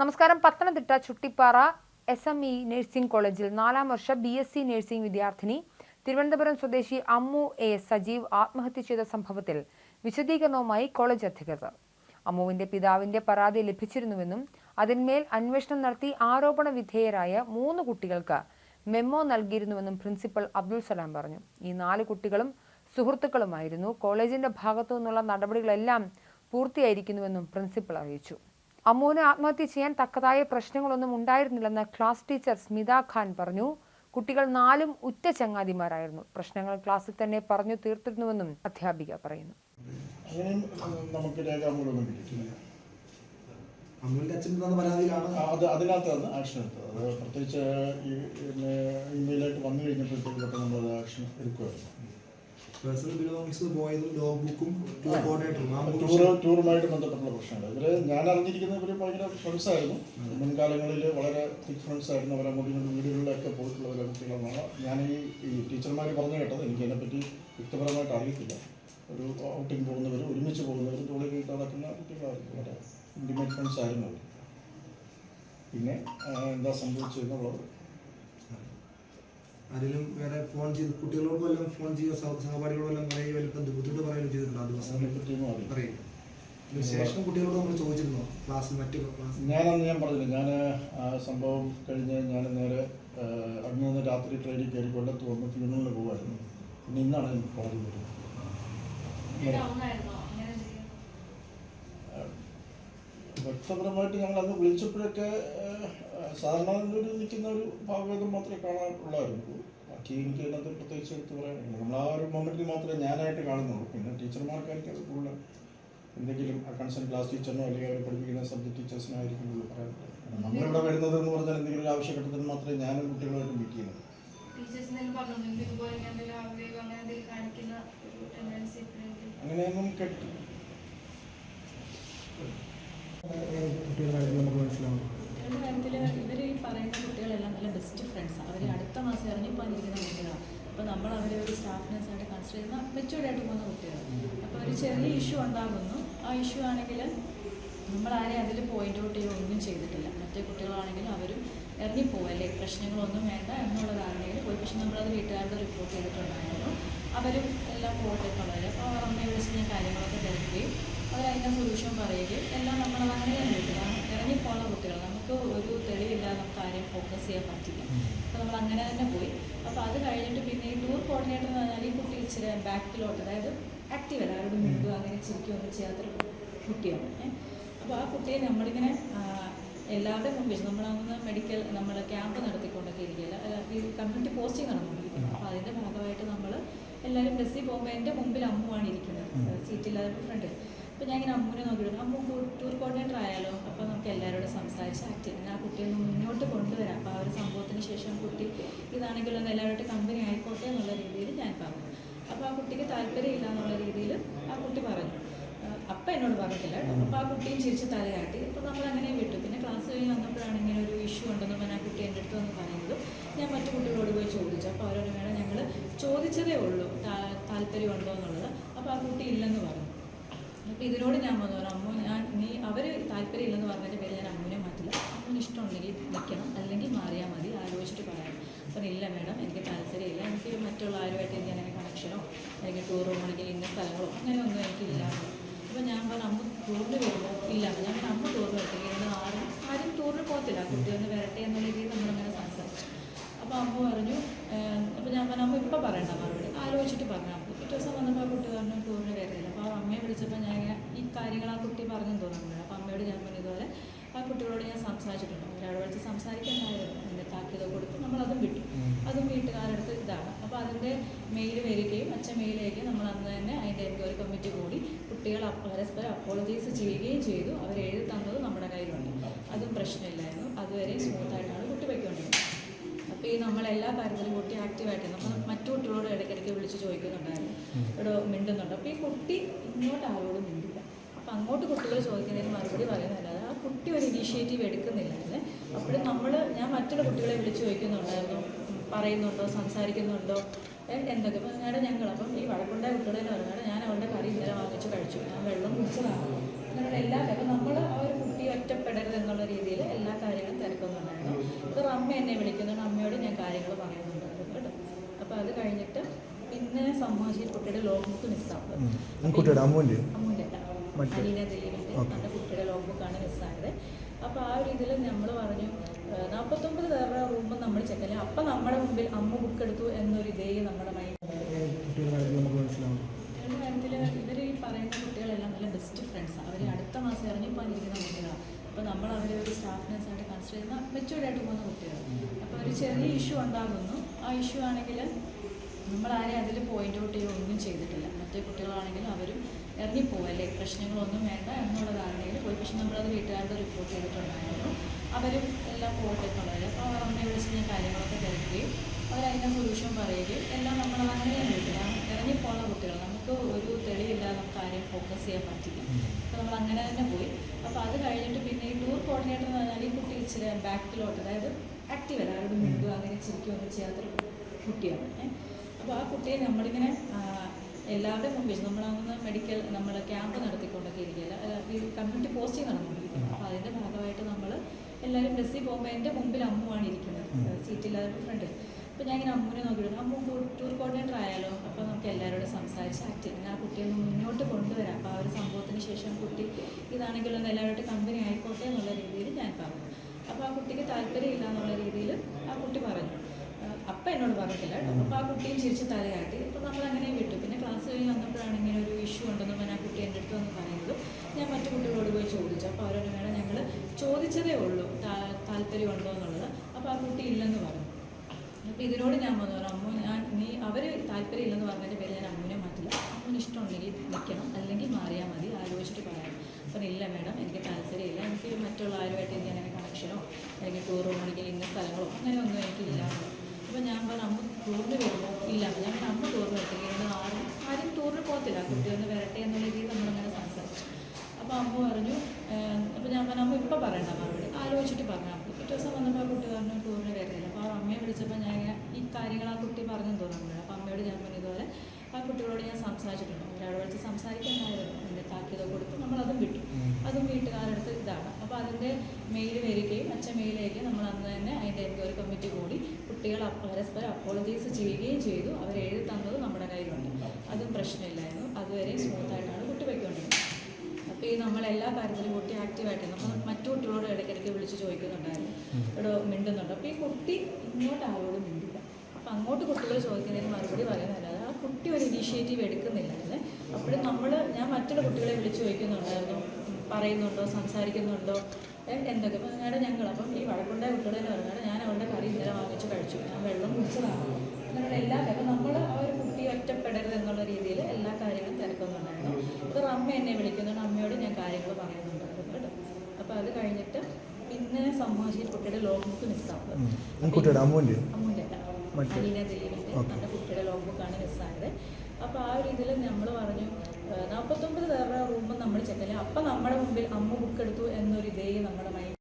നമസ്കാരം. Pathanamthitta Chuttipara S M E nursing കോളേജിൽ നാലാം വർഷ ബി എസ് സി നഴ്സിംഗ് വിദ്യാർത്ഥിനി തിരുവനന്തപുരം സ്വദേശി അമ്മു എ സജീവ് ആത്മഹത്യ ചെയ്ത സംഭവത്തിൽ വിശദീകരണവുമായി കോളേജ് അധികൃതർ. അമ്മുവിന്റെ പിതാവിന്റെ പരാതി ലഭിച്ചിരുന്നുവെന്നും അതിന്മേൽ അന്വേഷണം നടത്തി ആരോപണ വിധേയരായ മൂന്ന് കുട്ടികൾക്ക് മെമ്മോ നൽകിയിരുന്നുവെന്നും പ്രിൻസിപ്പൽ അബ്ദുൾ സലാം പറഞ്ഞു. ഈ നാല് കുട്ടികളും സുഹൃത്തുക്കളുമായിരുന്നു. കോളേജിന്റെ ഭാഗത്തു നിന്നുള്ള നടപടികളെല്ലാം പൂർത്തിയായിരിക്കുന്നുവെന്നും പ്രിൻസിപ്പൽ അറിയിച്ചു. അമ്മുവിന് ആത്മഹത്യ ചെയ്യാൻ തക്കതായ പ്രശ്നങ്ങളൊന്നും ഉണ്ടായിരുന്നില്ലെന്ന് ക്ലാസ് ടീച്ചർ സ്മിത ഖാൻ പറഞ്ഞു. കുട്ടികൾ നാലും ഉറ്റ ചങ്ങാതിമാരായിരുന്നു. പ്രശ്നങ്ങൾ ക്ലാസ്സിൽ തന്നെ പറഞ്ഞു തീർത്തിരുന്നുവെന്നും അധ്യാപിക പറയുന്നു. അമ്മൂന്റെ അച്ഛൻ പരാതിയിലാണ്. അത് അതിനകത്താണ് ആക്ഷൻ എടുത്തത്. അത് പ്രത്യേകിച്ച് ഈ ഇമെയിലായിട്ട് വന്നു കഴിഞ്ഞപ്പോഴത്തേക്ക് തൊട്ട് നമ്മളത് ആക്ഷൻ എടുക്കുമായിരുന്നു. പേഴ്സണൽ ബിലോങ്ങിങ്സ് പോയതും ലോഗ് ബുക്കും ടൂർ കോർഡിനേറ്ററും ആ. മൂന്ന് ടൂറ് ടൂറുമായിട്ട് ബന്ധപ്പെട്ടുള്ള പ്രശ്നങ്ങൾ ഇവർ ഞാൻ അറിഞ്ഞിരിക്കുന്ന ഇവർ ഭയങ്കര ഫ്രണ്ട്സ് ആയിരുന്നു. മുൻകാലങ്ങളിൽ വളരെ തിക് ഫ്രണ്ട്സ് ആയിരുന്നു. അവരെ അങ്ങോട്ടും ഇങ്ങോട്ടും വീടുകളിലൊക്കെ പോയിട്ടുള്ള ഒരു കുട്ടികളെന്നാണ് ഞാൻ ഈ ഈ ടീച്ചർമാർ പറഞ്ഞു കേട്ടത്. എനിക്ക് അതിനെപ്പറ്റി വ്യക്തിപരമായിട്ട് അറിയത്തില്ല. ഒരു ഔട്ടിങ് പോകുന്നവർ ഒരുമിച്ച് പോകുന്നവർ വീട്ട് നടക്കുന്ന കുട്ടികളായിരുന്നു വളരെ ഇന്റിമേറ്റ് ഫ്രണ്ട്സ് ആയിരുന്നു അവർ പിന്നെ എന്താ എന്താ സംഭവിച്ചതെന്നുള്ളത് ആരെങ്കിലും വേറെ ഫോൺ ചെയ്ത് കുട്ടികളോട് വല്ലതും ഫോൺ ചെയ്യുക സഹ- സഹപാഠികളോട് വല്ലതും പറയുകയോ വല്ലതും ബുദ്ധിമുട്ട് പറയുകയോ ചെയ്തിട്ടുണ്ടോ ആ ദിവസം? പറയും. ശേഷം കുട്ടികളോട് നമ്മൾ ചോദിച്ചിരുന്നു? ക്ലാസ് മറ്റ് ക്ലാസ് ഞാനന്ന് ഞാൻ പറഞ്ഞില്ല ഞാൻ ആ സംഭവം കഴിഞ്ഞ് ഞാൻ നേരെ അന്ന് നിന്ന് രാത്രി ട്രെയിനിൽ കയറി കൊല്ലത്ത് വന്ന് ഫ്യൂണലിന് പോകുമായിരുന്നു പിന്നെ ഇന്നാണ് എനിക്ക് കോളേജിൽ വരുന്നത് വ്യക്തപരമായിട്ട് ഞങ്ങൾ അന്ന് വിളിച്ചപ്പോഴൊക്കെ സാധാരണ നിൽക്കുന്ന ഒരു ഭാവഭേദം മാത്രമേ കാണാനുള്ളായിരുന്നു ബാക്കി എനിക്ക് അതിനകത്ത് പ്രത്യേകിച്ച് എടുത്ത് പറയാനില്ല. നമ്മൾ ആ ഒരു മൊമെന്റിൽ മാത്രമേ ഞാനായിട്ട് കാണുന്നുള്ളൂ. പിന്നെ ടീച്ചർമാർക്ക് എനിക്ക് അത് കൂടുതൽ എന്തെങ്കിലും കൺസേൺ ക്ലാസ് ടീച്ചറിനോ അല്ലെങ്കിൽ അവർ പഠിപ്പിക്കുന്ന സബ്ജക്ട് ടീച്ചേഴ്സിനോ ആയിരിക്കും കൂടുതൽ പറയാനുള്ളത് നമ്മളിവിടെ വരുന്നത് എന്ന് പറഞ്ഞാൽ എന്തെങ്കിലും ഒരു ആവശ്യഘട്ടത്തിന് മാത്രമേ ഞാനും കുട്ടികളുമായിട്ട് മീറ്റ് ചെയ്യുന്നത് ടീച്ചേഴ്സ് എന്തെങ്കിലും പറഞ്ഞു നിങ്ങൾക്ക് ഇതുപോലെ ഞാൻ എന്തെങ്കിലും ആഗ്രഹം അങ്ങനെ എന്തെങ്കിലും കാണിക്കുന്ന ഒരു ടെൻഡൻസി എപ്പോഴെങ്കിലും അങ്ങനെയൊന്നും കേട്ടു കുട്ടികളായിട്ട് നമുക്ക് മനസ്സിലാവും കുട്ടികളുടെ കാര്യത്തിൽ ഇവർ ഈ പറയുന്ന കുട്ടികളെല്ലാം നല്ല ഫ്രണ്ട്സാണ് അവർ അടുത്ത മാസം ഇറങ്ങിപ്പോകാനിരിക്കുന്ന കുട്ടികളാണ് അപ്പോൾ നമ്മൾ അവരെ ഒരു സ്റ്റാഫ് ആയിട്ട് കൺസിഡർ ചെയ്യുന്ന മെച്ചൂർഡ് ആയിട്ട് പോകുന്ന കുട്ടികളാണ് അപ്പോൾ ഒരു ചെറിയ ഇഷ്യൂ ഉണ്ടാകുന്നു. ആ ഇഷ്യൂ ആണെങ്കിൽ നമ്മൾ അതിൽ പോയിന്റ് ഔട്ട് ചെയ്യുകയോ ഒന്നും ചെയ്തിട്ടില്ല. മറ്റേ കുട്ടികളാണെങ്കിലും അവരും ഇറങ്ങിപ്പോവല്ലേ പ്രശ്നങ്ങളൊന്നും വേണ്ട എന്നുള്ള ധാരണയിൽ പോയി പക്ഷെ നമ്മളത് വീട്ടുകാരുടെ റിപ്പോർട്ട് ചെയ്തിട്ടുണ്ടായിരുന്നു. അവരും എല്ലാം പോകട്ടെ എന്നുള്ളത് അപ്പോൾ അവർ അമ്മയെ വിളിച്ച് ഞാൻ കാര്യങ്ങളൊക്കെ തിരക്കുകയും അവരതിന്റെ സൊല്യൂഷൻ പറയുകയും എല്ലാം നമ്മളത് അങ്ങനെ തന്നെ കാരണം ഇറങ്ങിപ്പോകുന്ന കുട്ടികൾ നമുക്ക് ഒരു തെളിവില്ലാതെ നമുക്ക് ആരെയും ഫോക്കസ് ചെയ്യാൻ പറ്റില്ല. അപ്പോൾ നമ്മൾ അങ്ങനെ തന്നെ പോയി. അപ്പോൾ അത് കഴിഞ്ഞിട്ട് പിന്നെ ഈ ടൂർ കോർഡിനേറ്റർ എന്ന് പറഞ്ഞാൽ ഈ കുട്ടി ഇച്ചിരി ബാക്കിലോട്ട് അതായത് ആക്റ്റീവ് അല്ല. ആരോടും മുമ്പ് അങ്ങനെ ചിരിക്കുകയൊന്നും ചെയ്യാത്തൊരു കുട്ടിയാണ്. അപ്പോൾ ആ കുട്ടിയെ നമ്മളിങ്ങനെ എല്ലാവരുടെ എല്ലാവരുടെയും മുമ്പിൽ നമ്മളന്ന് മെഡിക്കൽ നമ്മൾ ക്യാമ്പ് നടത്തിക്കൊണ്ടൊക്കെ ഇരിക്കുകയില്ല. ഈ കമ്മ്യൂണിറ്റി പോസ്റ്റിംഗ് നടന്നുകൊണ്ടിരിക്കുന്നത് അപ്പോൾ അതിന്റെ ഭാഗമായിട്ട് നമ്മൾ എല്ലാവരും ബസ്സിൽ പോകുമ്പോൾ എന്റെ മുമ്പിൽ അമ്മുവാണ് ഇരിക്കുന്നത്. സീറ്റില്ലാതെ ഫ്രണ്ടിൽ അപ്പോൾ ഞാൻ ഇങ്ങനെ അമ്മുവിനെ നോക്കിയിട്ടുണ്ട് അമ്മു ടൂർ കോർഡിനേറ്റർ ആയാലോ? നമുക്ക് എല്ലാവരോടും സംസാരിച്ച് ചെയ്ത്. ആ കുട്ടിയെ ഒന്ന് മുന്നോട്ട് കൊണ്ടുവരാം. അപ്പോൾ ആ ഒരു സംഭവത്തിന് ശേഷം കുട്ടി ഇതാണെങ്കിലും എല്ലാവരുടെ കമ്പനി ആയിക്കോട്ടെ എന്നുള്ള രീതിയിൽ ഞാൻ പറഞ്ഞു. അപ്പോൾ ആ കുട്ടിക്ക് താല്പര്യമില്ല എന്നുള്ള രീതിയിൽ ആ കുട്ടി പറഞ്ഞു. അപ്പം എന്നോട് പറഞ്ഞില്ല കേട്ടോ. അപ്പോൾ ആ കുട്ടിയും ചിരിച്ച് തലയാട്ടി അപ്പോൾ നമ്മൾ അങ്ങനെ വിട്ടു. പിന്നെ ക്ലാസ് കഴിഞ്ഞ് വന്നപ്പോഴാണ് ഇങ്ങനെ ഒരു ഇഷ്യൂ ഉണ്ടെന്ന് പറഞ്ഞാൽ ആ കുട്ടി എന്റെ അടുത്ത് വന്ന് പറയുന്നത്. ഞാൻ മറ്റു കുട്ടികളോട് പോയി ചോദിച്ചു. അപ്പോൾ അവരോട് വേണം ഞങ്ങൾ ചോദിച്ചതേ ഉള്ളൂ താല്പര്യം താല്പര്യമുണ്ടോ എന്നുള്ളത്. അപ്പോൾ ആ കുട്ടി ഇല്ലെന്ന് പറഞ്ഞു. അപ്പോൾ ഇതിനോട് ഞാൻ വന്നു. അമ്മ ഞാൻ നീ അവർ താല്പര്യമില്ലെന്ന് പറഞ്ഞതിന്റെ പേര് ഞാൻ അമ്മുവിനെ മാറ്റില്ല. അമ്മൂന് ഇഷ്ടമുണ്ടെങ്കിൽ നിൽക്കണം അല്ലെങ്കിൽ മാറിയാൽ മതി. ആലോചിച്ചിട്ട് പറയാം അപ്പം ഇല്ല മേഡം എനിക്ക് താല്പര്യമില്ല എനിക്ക് മറ്റുള്ള ആരുമായിട്ട് എനിക്ക് അങ്ങനെ കണക്ഷനോ അല്ലെങ്കിൽ ടൂറോ അല്ലെങ്കിൽ ഇന്ന സ്ഥലങ്ങളോ അങ്ങനെയൊന്നും എനിക്കില്ല. അപ്പോൾ ഞാൻ പറഞ്ഞു അമ്മ ടൂറിന് വരുമ്പോൾ ഇല്ല. ഞാൻ അമ്മ ടൂറിന് വരത്തില്ല ഇന്ന് ആരും ആരും ടൂറിന് പോകത്തില്ല കുട്ടി ഒന്ന് വരട്ടെ എന്നുള്ള രീതിയിൽ നമ്മളങ്ങനെ സംസാരിച്ചു അപ്പോൾ അമ്മ പറഞ്ഞു അപ്പോൾ ഞാൻ പറഞ്ഞു അമ്മ ഇപ്പോൾ പറയണ്ട മറുപടി ആലോചിച്ചിട്ട് പറഞ്ഞാൽ മതി പിറ്റേ ദിവസം വന്നപ്പോൾ ആ കുട്ടി പറഞ്ഞു ടൂറിന് വരുന്നില്ല അപ്പോൾ ആ അമ്മയെ വിളിച്ചപ്പോൾ ഞാൻ ഇങ്ങനെ ഈ കാര്യങ്ങൾ ആ കുട്ടി പറഞ്ഞു തോന്നുന്നു അപ്പോൾ അമ്മയോട് ഞാൻ പറഞ്ഞു ഇതുപോലെ ആ കുട്ടികളോട് ഞാൻ സംസാരിച്ചിട്ടുണ്ട് ഒരാളെ വിളിച്ച് സംസാരിക്കേണ്ടായിരുന്നു അതിന്റെ താക്കീത് കൊടുത്ത് നമ്മളതും വിട്ടു. അതും വീട്ടുകാരടുത്ത് ഇതാണ്. അപ്പോൾ അതിന്റെ മെയിൽ വരികയും അച്ഛൻ മെയിൽ വരികയും നമ്മൾ അന്ന് തന്നെ അതിന്റെ എൻക്വയറി കമ്മിറ്റി കൂടി കുട്ടികൾ പരസ്പരം അപ്പോളജൈസ് ചെയ്യുകയും ചെയ്തു. അവർ എഴുതി തന്നത് നമ്മുടെ കയ്യിലുണ്ട്. അതും പ്രശ്നമില്ലായിരുന്നു. അതുവരെ സ്മൂത്തായിട്ടാണ് കുട്ടി വയ്ക്കൊണ്ടിരുന്നത് അപ്പോൾ ഈ നമ്മളെല്ലാ കാര്യത്തിലും കുട്ടി ആക്റ്റീവായിട്ട് നമ്മൾ മറ്റു കുട്ടികളോട് ഇടയ്ക്കിടയ്ക്ക് വിളിച്ച് ചോദിക്കുന്നുണ്ടായിരുന്നു. ഇവിടെ മിണ്ടുന്നുണ്ട്. അപ്പോൾ ഈ കുട്ടി ഇങ്ങോട്ട് ആരോടും മിണ്ടില്ല. അപ്പോൾ അങ്ങോട്ട് കുട്ടികൾ ചോദിക്കുന്നതിന് മറുപടി പറയുന്നതല്ലാതെ ആ കുട്ടി ഒരു ഇനീഷ്യേറ്റീവ് എടുക്കുന്നില്ലായിരുന്നു. അപ്പോൾ നമ്മൾ ഞാൻ മറ്റുള്ള കുട്ടികളെ വിളിച്ചു ചോദിക്കുന്നുണ്ടായിരുന്നു. പറയുന്നുണ്ടോ സംസാരിക്കുന്നുണ്ടോ എന്തൊക്കെ ഇപ്പം ഞങ്ങളുടെ ഞങ്ങൾ അപ്പം ഈ വഴക്കുണ്ടായ കുട്ടികളെ പറഞ്ഞാൽ ഞാൻ അവളുടെ കറി ഇന്നലെ വാങ്ങിച്ച് കഴിച്ചു. ഞാൻ വെള്ളം കുടിച്ചതാണ്. അങ്ങനെ എല്ലാ അപ്പം നമ്മൾ ആ ഒരു കുട്ടി ഒറ്റപ്പെടരുത് എന്നുള്ള രീതിയിൽ എല്ലാ കാര്യങ്ങളും തിരക്കുന്നുണ്ടായിരുന്നു. അപ്പോൾ അമ്മ എന്നെ വിളിക്കുന്നുണ്ട്. അമ്മയോട് ഞാൻ കാര്യങ്ങൾ പറയുന്നുണ്ടായിരുന്നു കേട്ടോ. അപ്പോൾ അത് കഴിഞ്ഞിട്ട് പിന്നെ സംഭവിച്ച കുട്ടിയുടെ ലോങ് ബുക്ക് മിസ്സാവും അമ്മൂന്റെ അലീന ദിലീപിന്റെ. നമ്മുടെ കുട്ടിയുടെ ലോഗ് ബുക്കാണ് മിസ്സായത് അപ്പോൾ ആ ഒരു ഇതിൽ നമ്മൾ പറഞ്ഞു നാൽപ്പത്തൊമ്പത് പേരുടെ റൂം നമ്മൾ ചെക്കല്ലേ അപ്പം നമ്മുടെ മുമ്പിൽ അമ്മ ബുക്ക് എടുത്തു എന്നൊരു ഇതേ നമ്മുടെ മൈൻഡ് കാര്യത്തിൽ ഇവർ ഈ പറയുന്ന കുട്ടികളെല്ലാം നല്ല ബെസ്റ്റ് ഫ്രണ്ട്സാണ് അവർ അടുത്ത മാസം ഇറങ്ങിപ്പോയിരിക്കുന്ന കുട്ടികളാണ് അപ്പോൾ നമ്മൾ അവരെ ഒരു സ്റ്റാഫിനെസ് ആയിട്ട് കൺസിഡർ ചെയ്യുന്ന മെച്ചുവേർഡ് ആയിട്ട് പോകുന്ന കുട്ടികളാണ് അപ്പോൾ ഒരു ചെറിയ ഇഷ്യൂ ഉണ്ടാകുന്നു. ആ ഇഷ്യൂ ആണെങ്കിൽ നമ്മൾ ആരെയും അതിൽ പോയിന്റ് ഔട്ട് ചെയ്യുകയോ ഒന്നും ചെയ്തിട്ടില്ല. മറ്റേ കുട്ടികളാണെങ്കിലും അവരും ഇറങ്ങിപ്പോവല്ലേ? പ്രശ്നങ്ങളൊന്നും വേണ്ട എന്നുള്ള ധാരണയിൽ പോയി പക്ഷെ നമ്മളത് വീട്ടുകാരുടെ റിപ്പോർട്ട് ചെയ്തിട്ടുണ്ടായിരുന്നു. അവരും എല്ലാം പോകട്ടെ എന്നുള്ളത് അപ്പോൾ അവർ അമ്മയെ വിളിച്ച് ഞാൻ കാര്യങ്ങളൊക്കെ തിരക്കുകയും അവരതിന്റെ സൊല്യൂഷൻ പറയുകയും എല്ലാം നമ്മൾ അങ്ങനെ വീട്ടിൽ കാരണം ഇറങ്ങിപ്പോകുന്ന കുട്ടികൾ നമുക്ക് ഒരു തെളിവില്ലാതെ നമുക്ക് ആരെയും ഫോക്കസ് ചെയ്യാൻ പറ്റില്ല. അപ്പോൾ നമ്മൾ അങ്ങനെ തന്നെ പോയി. അപ്പോൾ അത് കഴിഞ്ഞിട്ട് പിന്നെ ഈ ടൂർ കോർഡിനേറ്റർ എന്ന് പറഞ്ഞാൽ ഈ കുട്ടി ഇച്ചിരി ബാക്കിലോട്ട് അതായത് ആക്റ്റീവ് അല്ല. അവരുടെ മിണ്ടുക അങ്ങനെ ചിരിക്കുകയൊന്നും ചെയ്യാത്തൊരു കുട്ടിയാണ്. അപ്പോൾ ആ കുട്ടിയെ നമ്മളിങ്ങനെ ആ, എല്ലാവരുടെയും മുമ്പിൽ നമ്മളന്ന് മെഡിക്കൽ നമ്മൾ ക്യാമ്പ് നടത്തിക്കൊണ്ടൊക്കെ ഇരിക്കുകയില്ല. ഈ കമ്മ്യൂണിറ്റി പോസ്റ്റിംഗ് നടന്നുകൊണ്ടിരിക്കുന്നത് അപ്പോൾ അതിന്റെ ഭാഗമായിട്ട് നമ്മൾ എല്ലാവരും ബസ്സിൽ പോകുമ്പോൾ എന്റെ മുമ്പിൽ അമ്മുവാണ് ഇരിക്കുന്നത്. സീറ്റില്ലാതെ ഫ്രണ്ട് അപ്പോൾ ഞാൻ ഇങ്ങനെ അമ്മുവിനെ നോക്കിയിട്ട് അമ്മു ടൂർ കോർഡിനേറ്റർ ആയാലോ? അപ്പോൾ നമുക്ക് എല്ലാവരോടും സംസാരിച്ച് ആക്ട് ചെയ്യണം ആ കുട്ടിയെ ഒന്ന് മുന്നോട്ട് കൊണ്ടുവരാം. അപ്പോൾ ആ ഒരു സംഭവത്തിന് ശേഷം കുട്ടി ഇതാണെങ്കിലും ഒന്ന് എല്ലാവരുടെ കമ്പനി ആയിക്കോട്ടെ എന്നുള്ള രീതിയിൽ ഞാൻ പറഞ്ഞു. അപ്പോൾ ആ കുട്ടിക്ക് താല്പര്യമില്ല എന്നുള്ള രീതിയിൽ ആ കുട്ടി പറഞ്ഞു. അപ്പം എന്നോട് പറഞ്ഞിട്ടില്ല കേട്ടോ. അപ്പോൾ ആ കുട്ടിയും ചിരിച്ച് തലയാട്ടി. നമ്മൾ അങ്ങനെ വിട്ടു. പിന്നെ ക്ലാസ് കഴിഞ്ഞ് വന്നപ്പോഴാണ് ഇങ്ങനെ ഒരു ഇഷ്യൂ ഉണ്ടെന്ന് പറഞ്ഞാൽ ആ കുട്ടി എന്റെ അടുത്ത് വന്ന് പറയുന്നത്. ഞാൻ മറ്റു കുട്ടികളോട് പോയി ചോദിച്ചു. അപ്പോൾ അവരോട് വേണം ഞങ്ങൾ ചോദിച്ചതേ ഉള്ളൂ. താല്പര്യം താല്പര്യമുണ്ടോ എന്നുള്ളത്. അപ്പോൾ ആ കുട്ടി ഇല്ലെന്ന് പറഞ്ഞു. അപ്പോൾ ഇതിനോട് ഞാൻ വന്നു. പറഞ്ഞു അമ്മ ഞാൻ നീ അവർ താല്പര്യം ഇല്ലെന്ന് പറഞ്ഞതിന്റെ പേര് ഞാൻ അമ്മനെ മാറ്റില്ല. അമ്മുവിന് ഇഷ്ടമുണ്ടെങ്കിൽ നിൽക്കണം. അല്ലെങ്കിൽ മാറിയാൽ മതി. ആലോചിച്ചിട്ട് പറയാം. അപ്പം ഇല്ല മേഡം. എനിക്ക് താല്പര്യമില്ല. എനിക്ക് മറ്റുള്ള ആരുമായിട്ട് എനിക്ക് അങ്ങനെ കണക്ഷനോ അല്ലെങ്കിൽ ടൂറോ അല്ലെങ്കിൽ ഇന്ന സ്ഥലങ്ങളോ അങ്ങനെ ഒന്നും എനിക്കില്ല. അപ്പോൾ ഞാൻ പറഞ്ഞു അമ്മ ടൂറിന് വരുമോ ഇല്ല ഞാൻ പറഞ്ഞു, അമ്മ ടൂറിന് വരത്തില്ല ഇങ്ങനെ ആരും ആരും ടൂറിന് പോകത്തില്ല കുട്ടി ഒന്ന് വരട്ടെ എന്നുള്ള രീതിയിൽ നമ്മളങ്ങനെ സംസാരിച്ചു. അപ്പോൾ അമ്മ പറഞ്ഞു അപ്പോൾ ഞാൻ പറഞ്ഞു അമ്മ ഇപ്പം പറയണ്ട മറുപടി ആലോചിച്ചിട്ട് പറഞ്ഞു അപ്പോൾ പിറ്റേ ദിവസം വന്നപ്പോൾ ആ കുട്ടി പറഞ്ഞു ടൂറിന് വരുന്നില്ല അപ്പോൾ ആ അമ്മയെ വിളിച്ചപ്പോൾ ഞാൻ ഈ കാര്യങ്ങൾ ആ കുട്ടി പറഞ്ഞു തോന്നുന്നുണ്ട് അപ്പോൾ അമ്മയോട് ഞാൻ പറഞ്ഞു ഇതുപോലെ ആ കുട്ടികളോട് ഞാൻ സംസാരിച്ചിട്ടുണ്ട് ഒരാളോട് സംസാരിക്കാനായിരുന്നു അതിന്റെ താക്കീത് കൊടുത്തു നമ്മളതും വിട്ടു അതും വീട്ടുകാരടുത്ത് ഇതാണ്. അപ്പോൾ അതിന്റെ മെയിൽ വരികയും അച്ഛൻ മെയിലേക്ക് നമ്മൾ അന്ന് തന്നെ അതിന്റെ ഒരു കമ്മിറ്റി കൂടി കുട്ടികൾ പരസ്പരം അപ്പോളജീസ് ചെയ്യുകയും ചെയ്തു. അവർ എഴുതി തന്നത് നമ്മുടെ കയ്യിലുണ്ട്. അതും പ്രശ്നമില്ലായിരുന്നു. അതുവരെ സ്മൂത്തായിട്ടാണ് കുട്ടി പോയിക്കൊണ്ടിരുന്നത്. അപ്പോൾ ഈ നമ്മൾ എല്ലാ കാര്യത്തിലും കുട്ടി ആക്റ്റീവായിട്ട് നമ്മൾ മറ്റു കുട്ടികളോട് ഇടയ്ക്കിടയ്ക്ക് വിളിച്ച് ചോദിക്കുന്നുണ്ടായിരുന്നു. ഇവിടെ മിണ്ടുന്നുണ്ട്. അപ്പോൾ ഈ കുട്ടി ഇങ്ങോട്ട് ആരോടും മിണ്ടില്ല. അപ്പോൾ അങ്ങോട്ട് കുട്ടികൾ ചോദിക്കുന്നതിന് മറുപടി പറയുന്നില്ല. ആ കുട്ടി ഒരു ഇനീഷ്യേറ്റീവ് എടുക്കുന്നില്ലായിരുന്നു. അപ്പോഴും നമ്മൾ ഞാൻ മറ്റുള്ള കുട്ടികളെ വിളിച്ച് ചോദിക്കുന്നുണ്ടായിരുന്നു. പറയുന്നുണ്ടോ സംസാരിക്കുന്നുണ്ടോ? എന്തൊക്കെ? ഞങ്ങളുടെ ഞങ്ങൾ അപ്പം ഈ വഴക്കുണ്ടായ കുട്ടികളെന്ന് പറഞ്ഞാൽ ഞാൻ അവളുടെ കറി ഇന്നലെ വാങ്ങിച്ച് കഴിച്ചു ഞാൻ വെള്ളം കുടിച്ചതാണ് അങ്ങനെ എല്ലാ കാര്യം നമ്മൾ ആ ഒരു കുട്ടി ഒറ്റപ്പെടരുത് എന്നുള്ള രീതിയിൽ എല്ലാ കാര്യങ്ങളും തിരക്കുന്നുണ്ടായിരുന്നു. അപ്പോൾ അമ്മ എന്നെ വിളിക്കുന്നുണ്ട് അമ്മയോട് ഞാൻ കാര്യങ്ങൾ പറയുന്നുണ്ട് കേട്ടോ. അപ്പോൾ അത് കഴിഞ്ഞിട്ട് പിന്നെ സംഭവിച്ച കുട്ടിയുടെ ലോങ് ബുക്ക് മിസ്സാവും കുട്ടിയുടെ അമ്മുവിന്റെ? അമ്മൂന്റെ? അലീന ദിലീപിന്റെ ഓക്കെ. നമ്മുടെ കുട്ടിയുടെ ലോങ് ബുക്കാണ് മിസ്സായത് അപ്പോൾ ആ ഒരു ഇതിൽ നമ്മൾ പറഞ്ഞു നാൽപ്പത്തൊമ്പത് പേരുടെ റൂമും നമ്മൾ ചെക്കല്ലേ അപ്പം നമ്മുടെ മുമ്പിൽ അമ്മ ബുക്ക് എടുത്തു എന്നൊരു ഇതേ നമ്മുടെ